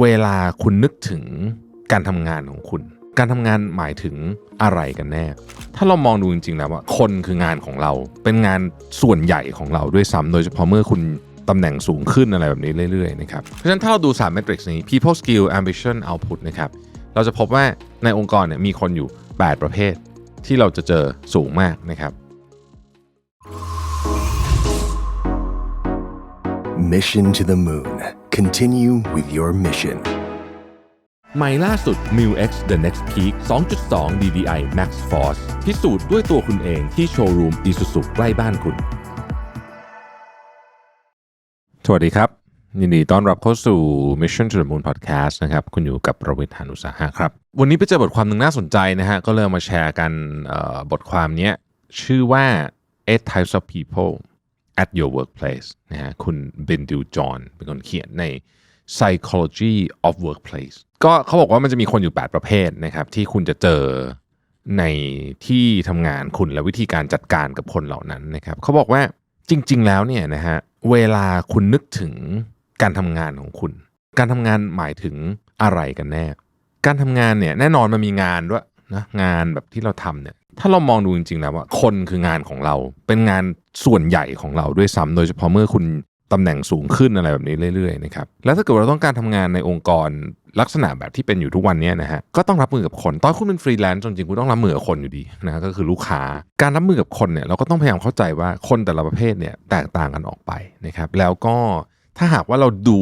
เวลาคุณนึกถึงการทำงานของคุณ การทำงานหมายถึงอะไรกันแน่ ถ้าเรามองดูจริงๆแล้วว่าคนคืองานของเรา เป็นงานส่วนใหญ่ของเราด้วยซ้ำโดยเฉพาะเมื่อคุณตำแหน่งสูงขึ้นอะไรแบบนี้เรื่อยๆนะครับ เพราะฉะนั้นถ้าเราดู3 matrix นี้ people skill ambition output นะครับ เราจะพบว่าในองค์กรเนี่ยมีคนอยู่ 8 ประเภท ที่เราจะเจอสูงมากนะครับ Mission to the Moon. Continue with your mission. ใหม่ล่าสุด m i l X The Next Peak 2.2 DDI Max Force พิสูจน์ด้วยตัวคุณเองที่โชว์รูม Isuzu ใกล้บ้านคุณ สวัสดีครับ ยินดีต้อนรับเข้าสู่ Mission to the Moon Podcast นะครับ คุณอยู่กับประวิทยานุสาหะครับ วันนี้ไปเจอบทความหนึ่งน่าสนใจนะฮะ ก็เลยเอามาแชร์กันเอ่อบทความเนี้ยชื่อว่า eight types of people at your workplace นะฮะคุณเบนดิวจอห์นเป็นคนเขียนใน psychology of workplace ก็เขาบอกว่ามันจะมีคนอยู่ 8 ประเภทนะครับที่คุณจะเจอในที่ทำงานคุณและวิธีการจัดการกับคนเหล่านั้นนะครับเขาบอกว่าจริง ๆ แล้วเนี่ยนะฮะเวลาคุณนึกถึงการทำงานของคุณ การทำงานหมายถึงอะไรกันแน่ การทำงานเนี่ยแน่นอนมันมีงานด้วยนะงานแบบที่เราทำเนี่ย ถ้าเรามองดูจริงๆแล้วว่าคนคืองานของเราเป็นงานส่วนใหญ่ของเราด้วยซ้ำโดยเฉพาะเมื่อคุณตำแหน่งสูงขึ้นอะไรแบบนี้เรื่อยๆนะครับแล้วถ้าเกิดเราต้องการทำงานในองค์กรลักษณะแบบที่เป็นอยู่ทุกวันนี้นะฮะก็ต้องรับมือกับคนตอนคุณเป็นฟรีแลนซ์จริงๆคุณต้องรับมือกับคนอยู่ดีนะฮะก็คือลูกค้าการรับมือกับคนเนี่ยเราก็ต้องพยายามเข้าใจว่าคนแต่ละประเภทเนี่ยแตกต่างกันออกไปนะครับแล้วก็ถ้าหากว่าเราดู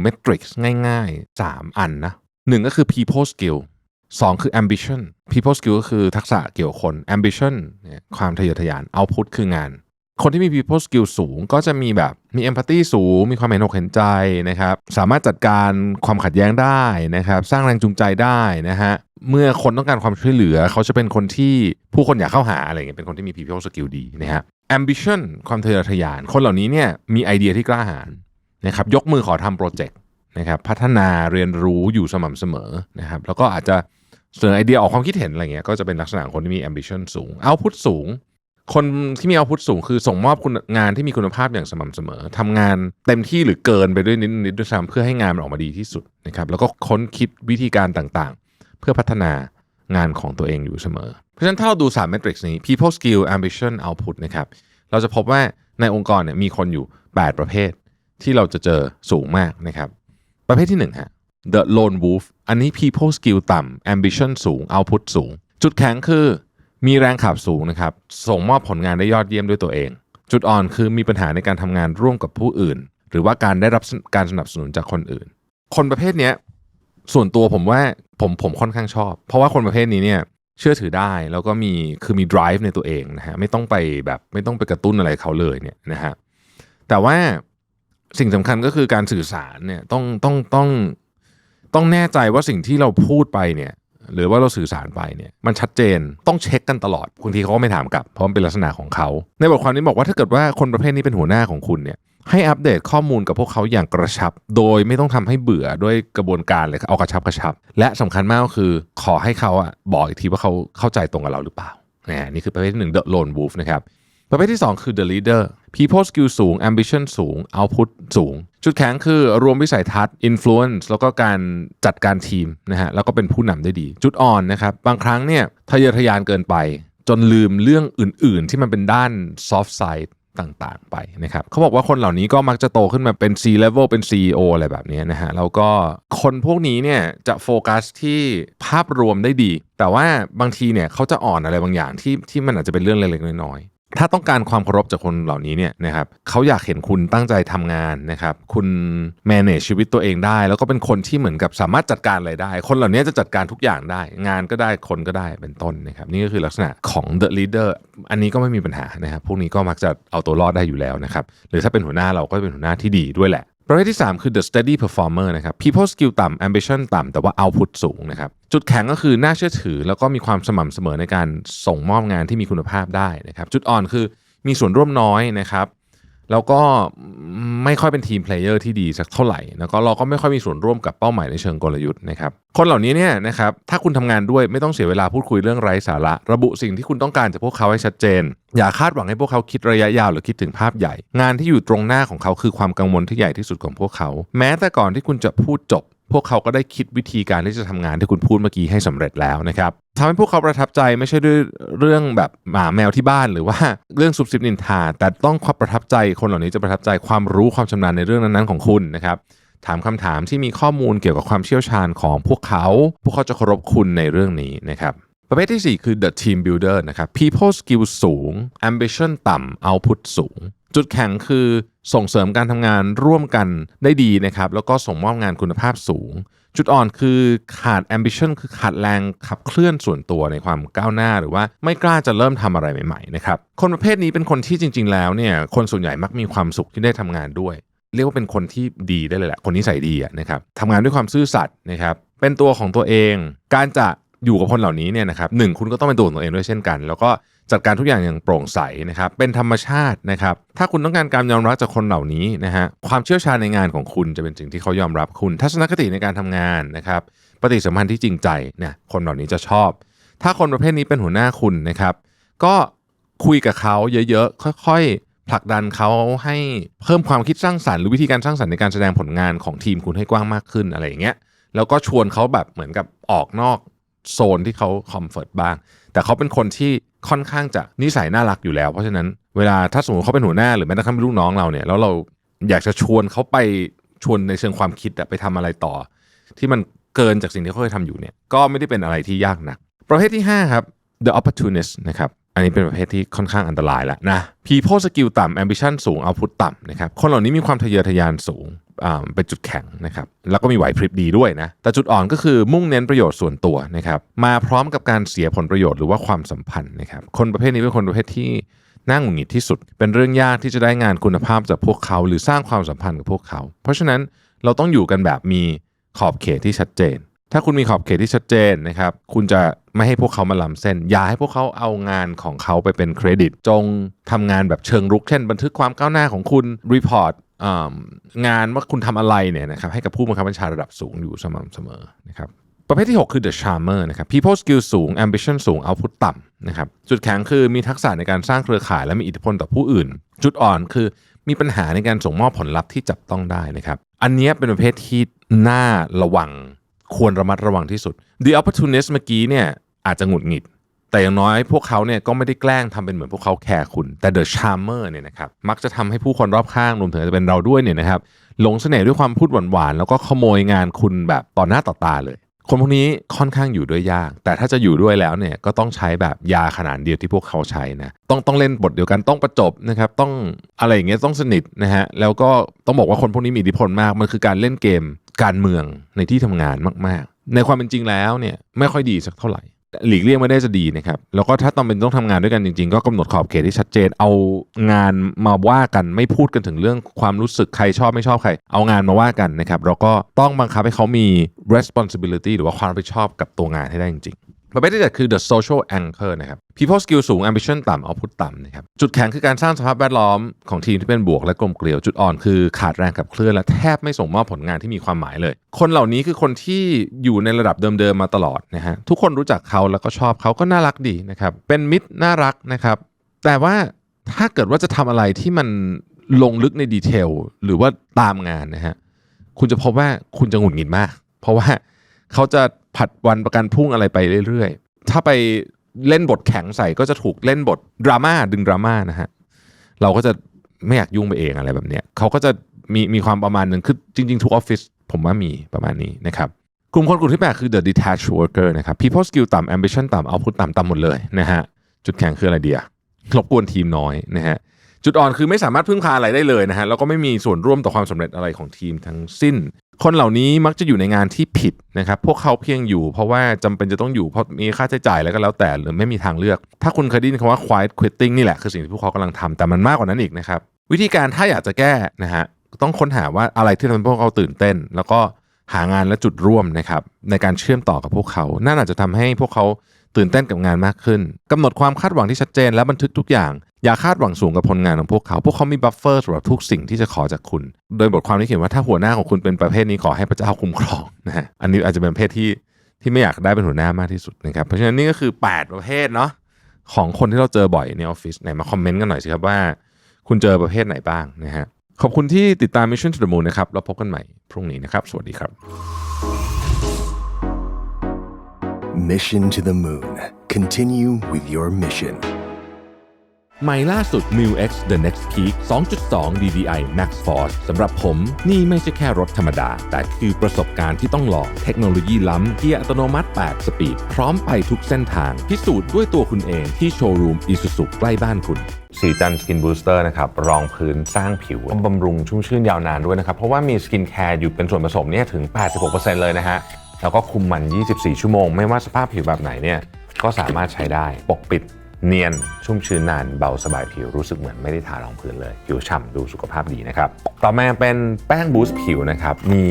เมทริกซ์ง่าย ๆ 3 อันนะหนึ่งก็คือ people skill สองคือ ambition people skill ก็คือทักษะเกี่ยวกับคน ambition เนี่ยความทะเยอทะยาน output คืองาน คนที่มี people skill สูงก็จะมีแบบมี empathy สูง มีความเห็นอกเห็นใจนะครับ สามารถจัดการความขัดแย้งได้นะครับ สร้างแรงจูงใจได้นะฮะ เมื่อคนต้องการความช่วยเหลือ เขาจะเป็นคนที่ผู้คนอยากเข้าหาอะไรเงี้ยเป็นคนที่มี people skill ดีนะฮะ ambition ความทะเยอทะยาน คนเหล่านี้เนี่ยมีไอเดียที่กล้าหาญนะครับยกมือขอทำโปรเจกต์นะครับพัฒนาเรียนรู้อยู่สม่ำเสมอนะครับแล้วก็อาจจะ เสนอไอเดียออกความคิดเห็นอะไรเงี้ยก็จะเป็นลักษณะคนที่มี ambition สูง output สูง คนที่มี output สูงคือส่งมอบคุณงานที่มีคุณภาพอย่างสม่ำเสมอทำงานเต็มที่หรือเกินไปด้วยนิดนิดด้วยซ้ำเพื่อให้งานมันออกมาดีที่สุดนะครับแล้วก็ค้นคิดวิธีการต่างๆ เพื่อพัฒนางานของตัวเองอยู่เสมอ เพราะฉะนั้นถ้าเราดู3 matrix นี้ people skill ambition output นะครับเราจะพบว่าในองค์กรเนี่ยมีคนอยู่ 8 ประเภทที่เราจะเจอสูงมากนะครับ ประเภทที่1ฮะ The Lone Wolf อันนี้ people skill ต่ำ ambition สูง output สูง จุดแข็งคือมีแรงขับสูงนะครับ ส่งมอบผลงานได้ยอดเยี่ยมด้วยตัวเอง จุดอ่อนคือมีปัญหาในการทำงานร่วมกับผู้อื่น หรือว่าการได้รับการสนับสนุนจากคนอื่น คนประเภทนี้ส่วนตัวผมว่าผมผมค่อนข้างชอบ เพราะว่าคนประเภทนี้เนี่ยเชื่อถือได้แล้วก็มีคือมี drive ในตัวเองนะฮะไม่ต้องไปแบบไม่ต้องไปกระตุ้นอะไรเขาเลยเนี่ยนะฮะแต่ว่าสิ่งสำคัญก็คือการสื่อสารเนี่ยต้องต้องต้อง ต้องแน่ใจว่าสิ่งที่เราพูดไปเนี่ยหรือว่าเราสื่อสารไปเนี่ยมันชัดเจนต้องเช็คกันตลอดบางทีเขาก็ไม่ถามกลับเพราะมันเป็นลักษณะของเขา ในบทความนี้บอกว่าถ้าเกิดว่าคนประเภทนี้เป็นหัวหน้าของคุณเนี่ยให้อัปเดตข้อมูลกับพวกเขาอย่างกระชับ โดยไม่ต้องทำให้เบื่อด้วยกระบวนการเลยเอากระชับกระชับ และสำคัญมากก็คือขอให้เขาอะบอกอีกทีว่าเขาเข้าใจตรงกับเราหรือเปล่านะนี่คือประเภทที่หนึ่ง The Lone Wolf นะครับ ประเภทที่ 2 คือ the leader people skill สูง ambition สูง output สูง จุดแข็งคือรวมวิสัยทัศน์ influence แล้วก็การจัดการทีมนะฮะแล้วก็เป็นผู้นำได้ดี จุดอ่อนนะครับ บางครั้งเนี่ยทะเยอทะยานเกินไป จนลืมเรื่องอื่น ๆ ที่มันเป็นด้าน soft side ต่างๆไปนะครับเขาบอกว่าคนเหล่านี้ก็มักจะโตขึ้นมาเป็น C level เป็น CEO อะไรแบบนี้นะฮะแล้วก็คนพวกนี้เนี่ยจะโฟกัสที่ภาพรวมได้ดี แต่ว่าบางทีเนี่ยเขาจะอ่อนอะไรบางอย่างที่ที่มันอาจจะเป็นเรื่องเล็กๆน้อยๆ ถ้าต้องการความเคารพจากคนเหล่านี้เนี่ยนะครับเขาอยากเห็นคุณตั้งใจทำงานนะครับคุณ manage ชีวิตตัวเองได้ แล้วก็เป็นคนที่เหมือนกับสามารถจัดการอะไรได้ คนเหล่านี้จะจัดการทุกอย่างได้ งานก็ได้คนก็ได้เป็นต้นนะครับนี่ก็คือลักษณะของ the leader อันนี้ก็ไม่มีปัญหานะครับพวกนี้ก็มักจะเอาตัวรอดได้อยู่แล้วนะครับหรือถ้าเป็นหัวหน้าเราก็เป็นหัวหน้าที่ดีด้วยแหละ ประเภทที่ 3 คือ the steady performer นะครับ people skill ต่ำ ambition ต่ำ แต่ว่า output สูงนะครับ จุดแข็งก็คือน่าเชื่อถือ แล้วก็มีความสม่ำเสมอในการส่งมอบงานที่มีคุณภาพได้นะครับ จุดอ่อนคือมีส่วนร่วมน้อยนะครับ แล้วก็ไม่ค่อยเป็นทีมเพลเยอร์ที่ดีสักเท่าไหร่แล้วก็เราก็ไม่ค่อยมีส่วนร่วมกับเป้าหมายในเชิงกลยุทธ์นะครับคนเหล่านี้เนี่ยนะครับถ้าคุณทำงานด้วยไม่ต้องเสียเวลาพูดคุยเรื่องไร้สาระ ระบุสิ่งที่คุณต้องการจากพวกเขาให้ชัดเจน อย่าคาดหวังให้พวกเขาคิดระยะยาวหรือคิดถึงภาพใหญ่ งานที่อยู่ตรงหน้าของเขาคือความกังวลที่ใหญ่ที่สุดของพวกเขา แม้แต่ก่อนที่คุณจะพูดจบ พวกเขาก็ได้คิดวิธีการที่จะทำงานที่คุณพูดเมื่อกี้ให้สำเร็จแล้วนะครับทำให้พวกเขาประทับใจไม่ใช่ด้วยเรื่องแบบหมาแมวที่บ้านหรือว่าเรื่องซุบซิบนินทา แต่ต้องความประทับใจคนเหล่านี้จะประทับใจความรู้ความชำนาญในเรื่องนั้นๆของคุณนะครับถามคำถามที่มีข้อมูลเกี่ยวกับความเชี่ยวชาญของพวกเขา พวกเขาจะเคารพคุณในเรื่องนี้นะครับ ประเภทที่ 4 คือ the team builder นะครับ people skill สูง ambition ต่ำ output สูง จุดแข็งคือส่งเสริมการทำงานร่วมกันได้ดีนะครับ แล้วก็ส่งมอบงานคุณภาพสูง จุดอ่อนคือขาด ambition คือขาดแรงขับเคลื่อนส่วนตัวในความก้าวหน้า หรือว่าไม่กล้าจะเริ่มทำอะไรใหม่ๆนะครับ คนประเภทนี้เป็นคนที่จริง ๆ แล้วเนี่ยคนส่วนใหญ่มักมีความสุขที่ได้ทำงานด้วย เรียกว่าเป็นคนที่ดีได้เลยแหละคนนิสัยดีนะครับทำงานด้วยความซื่อสัตย์นะครับเป็นตัวของตัวเอง การจะ อยู่กับคนเหล่านี้เนี่ยนะครับหนึ่งคุณก็ต้องเป็นตัวของตัวเองด้วยเช่นกัน แล้วก็จัดการทุกอย่างอย่างโปร่งใสนะครับเป็นธรรมชาตินะครับถ้าคุณต้องการการยอมรับจากคนเหล่านี้นะฮะความเชี่ยวชาญในงานของคุณจะเป็นสิ่งที่เขายอมรับคุณ ทัศนคติในการทำงานนะครับปฏิสัมพันธ์ที่จริงใจเนี่ยคนเหล่านี้จะชอบ ถ้าคนประเภทนี้เป็นหัวหน้าคุณนะครับก็คุยกับเขาเยอะๆ ค่อยๆ ผลักดันเขาให้เพิ่มความคิดสร้างสรรค์หรือวิธีการสร้างสรรค์ในการแสดงผลงานของทีมคุณให้กว้างมากขึ้นอะไรอย่างเงี้ยแล้วก็ชวนเขาแบบเหมือนกับออกนอก โซนที่เขาคอมฟอร์ตบ้าง แต่เขาเป็นคนที่ค่อนข้างจะนิสัยน่ารักอยู่แล้ว เพราะฉะนั้นเวลาถ้าสมมติเขาเป็นหัวหน้าหรือแม้กระทั่งเป็นลูกน้องเราเนี่ยแล้วเราอยากจะชวนเขาไปชวนในเชิงความคิดไปทำอะไรต่อ ที่มันเกินจากสิ่งที่เขาเคยทำอยู่เนี่ยก็ไม่ได้เป็นอะไรที่ยากนัก ประเภทที่ 5 ครับ the opportunist นะครับ อันนี้เป็นประเภทที่ค่อนข้างอันตรายแล้วนะ people skill ต่ำ ambition สูง output ต่ำนะครับ คนเหล่านี้มีความทะเยอทะยานสูงเป็นจุดแข็งนะครับ แล้วก็มีไหวพริบดีด้วยนะ แต่จุดอ่อนก็คือมุ่งเน้นประโยชน์ส่วนตัวนะครับ มาพร้อมกับการเสียผลประโยชน์หรือว่าความสัมพันธ์นะครับ คนประเภทนี้เป็นคนประเภทที่น่าหงุดหงิดที่สุด เป็นเรื่องยากที่จะได้งานคุณภาพจากพวกเขา หรือสร้างความสัมพันธ์กับพวกเขา เพราะฉะนั้นเราต้องอยู่กันแบบมีขอบเขตที่ชัดเจน ถ้าคุณมีขอบเขตที่ชัดเจนนะครับคุณจะไม่ให้พวกเขามาล้ำเส้น อย่าให้พวกเขาเอางานของเขาไปเป็นเครดิต จงทำงานแบบเชิงรุก เช่น บันทึกความก้าวหน้าของคุณรีพอร์ตงานว่าคุณทำอะไรเนี่ยนะครับให้กับผู้บังคับบัญชาระดับสูงอยู่สม่ำเสมอนะครับประเภทที่ 6 คือ the charmer นะครับ people skill สูง ambition สูง output ต่ำนะครับจุดแข็งคือมีทักษะในการสร้างเครือข่ายและมีอิทธิพลต่อผู้อื่น จุดอ่อนคือมีปัญหาในการส่งมอบผลลัพธ์ที่จับต้องได้นะครับ อันนี้เป็นประเภทที่น่าระวัง ควรระมัดระวังที่สุด The opportunist เมื่อกี้เนี่ยอาจจะหงุดหงิด แต่อย่างน้อยพวกเขาเนี่ยก็ไม่ได้แกล้งทำเป็นเหมือนพวกเขาแคร์คุณ แต่ The Charmer เนี่ยนะครับมักจะทำให้ผู้คนรอบข้างรวมถึงอาจจะเป็นเราด้วยเนี่ยนะครับหลงเสน่ห์ด้วยความพูดหวานๆแล้วก็ขโมยงานคุณแบบต่อหน้าต่อตาเลยคนพวกนี้ค่อนข้างอยู่ด้วยยาก แต่ถ้าจะอยู่ด้วยแล้วเนี่ยก็ต้องใช้แบบยาขนาดเดียวที่พวกเขาใช้นะต้องต้องเล่นบทเดียวกันต้องประจบนะครับต้องอะไรอย่างเงี้ยต้องสนิทนะฮะแล้วก็ต้องบอกว่าคนพวกนี้มีอิทธิพลมากมันคือการเล่นเกม การเมืองในที่ทำงานมาก ๆ ในความเป็นจริงแล้วเนี่ยไม่ค่อยดีสักเท่าไหร่ หลีกเลี่ยงไม่ได้จะดีนะครับ แล้วก็ถ้าต้องเป็นต้องทำงานด้วยกันจริง ๆ ก็กำหนดขอบเขตที่ชัดเจน เอางานมาว่ากันไม่พูดกันถึงเรื่องความรู้สึกใครชอบไม่ชอบใคร เอางานมาว่ากันนะครับเราก็ต้องบังคับให้เขามี responsibility หรือว่าความรับผิดชอบกับตัวงานให้ได้จริงๆ ประเภทที่เจ็ดคือ the social anchor นะครับ people skill สูง ambition ต่ำ output ต่ำนะครับ จุดแข็งคือการสร้างสภาพแวดล้อมของทีมที่เป็นบวกและกลมเกลียว จุดอ่อนคือขาดแรงขับเคลื่อนและแทบไม่ส่งมอบผลงานที่มีความหมายเลย คนเหล่านี้คือคนที่อยู่ในระดับเดิมๆมาตลอดนะฮะ ทุกคนรู้จักเขาแล้วก็ชอบเขาก็น่ารักดีนะครับ เป็นมิตรน่ารักนะครับ แต่ว่าถ้าเกิดว่าจะทำอะไรที่มันลงลึกในดีเทลหรือว่าตามงานนะฮะ คุณจะพบว่าคุณจะหงุดหงิดมาก เพราะว่า เขาจะผัดวันประกันพรุ่งอะไรไปเรื่อยๆ ถ้าไปเล่นบทแข็งใส่ก็จะถูกเล่นบทดราม่าดึงดราม่านะฮะเราก็จะไม่อยากยุ่งไปเองอะไรแบบเนี้ยเขาก็จะมีมีความประมาณหนึ่งคือจริง ๆ ทุกออฟฟิศผมว่ามีประมาณนี้นะครับกลุ่มคนกลุ่มที่8คือ the detached worker นะครับ people skill ต่ำ ambition ต่ำ output ต่ำต่ำหมดเลยนะฮะจุดแข็งคืออะไรเดียรบกวนทีมน้อยนะฮะจุดอ่อนคือไม่สามารถพึ่งพาอะไรได้เลยนะฮะแล้วก็ไม่มีส่วนร่วมต่อความสำเร็จอะไรของทีมทั้งสิ้น คนเหล่านี้มักจะอยู่ในงานที่ผิดนะครับ พวกเขาเพียงอยู่เพราะว่าจำเป็นจะต้องอยู่เพราะมีค่าใช้จ่ายแล้วก็แล้วแต่หรือไม่มีทางเลือก ถ้าคุณเคยได้ยินคำว่า quiet quitting นี่แหละคือสิ่งที่พวกเขากำลังทำแต่มันมากกว่านั้นอีกนะครับ วิธีการถ้าอยากจะแก้นะฮะต้องค้นหาว่าอะไรที่ทำให้พวกเขาตื่นเต้น แล้วก็หางานและจุดร่วมนะครับในการเชื่อมต่อกับพวกเขา นั่นอาจจะทำให้พวกเขา ตื่นเต้นกับงานมากขึ้นกำหนดความคาดหวังที่ชัดเจนและบันทึกทุกอย่าง อย่าคาดหวังสูงกับผลงานของพวกเขา พวกเขามีบัฟเฟอร์สำหรับทุกสิ่งที่จะขอจากคุณ โดยบทความที่เขียนว่าถ้าหัวหน้าของคุณเป็นประเภทนี้ขอให้พระเจ้าคุ้มครองนะฮะอันนี้อาจจะเป็นประเภทที่ที่ไม่อยากได้เป็นหัวหน้ามากที่สุดนะครับเพราะฉะนั้นนี่ก็คือ 8 ประเภทเนาะของคนที่เราเจอบ่อยในออฟฟิศไหนมาคอมเมนต์กันหน่อยสิครับว่า คุณเจอประเภทไหนบ้างนะฮะขอบคุณที่ติดตาม Mission to the Moon นะครับแล้วพบกันใหม่พรุ่งนี้นะครับ สวัสดีครับ Mission to the Moon. Continue with your mission. ใหม่ล่าสุด m u X The Next Peak 2.2 DDI Max Force สำหรับผม นี่ไม่ใช่แค่รถธรรมดา แต่คือประสบการณ์ที่ต้องลองเทคโนโลยีล้ำเกียร์อัตโนมัติ 8 สปีด พร้อมไปทุกเส้นทาง พิสูจน์ด้วยตัวคุณเองที่โชว์รูม Isuzu ใกล้บ้านคุณสีจันสกินบูสเตอร์นะครับรองพื้นสร้างผิวบำรุงชุ่มชื่นยาวนานด้วยนะครับ เพราะว่ามีสกินแคร์อยู่เป็นส่วนผสมเนี่ยถึง 86%เลยนะฮะ แล้วก็คุมมัน 24 ชั่วโมง ไม่ว่าสภาพผิวแบบไหนเนี่ยก็สามารถใช้ได้ปกปิดเนียน ชุ่มชื้นนานเบาสบายผิวรู้สึกเหมือนไม่ได้ทารองพื้นเลย ผิวฉ่ำดูสุขภาพดีนะครับ ต่อมาเป็นแป้งบูสต์ผิวนะครับ มี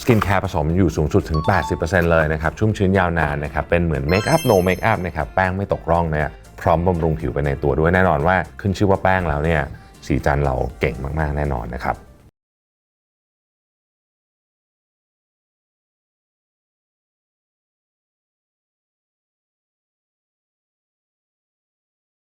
สกินแคร์ผสมอยู่สูงสุดถึง 80%เลยนะครับ ชุ่มชื้นยาวนานนะครับ เป็นเหมือนเมคอัพโนเมคอัพนะครับ แป้งไม่ตกร่องนะพร้อมบำรุงผิวไปในตัวด้วยแน่นอนว่า ขึ้นชื่อว่าแป้งแล้วเนี่ยสีจันเราเก่งมาก ๆ แน่นอนนะครับ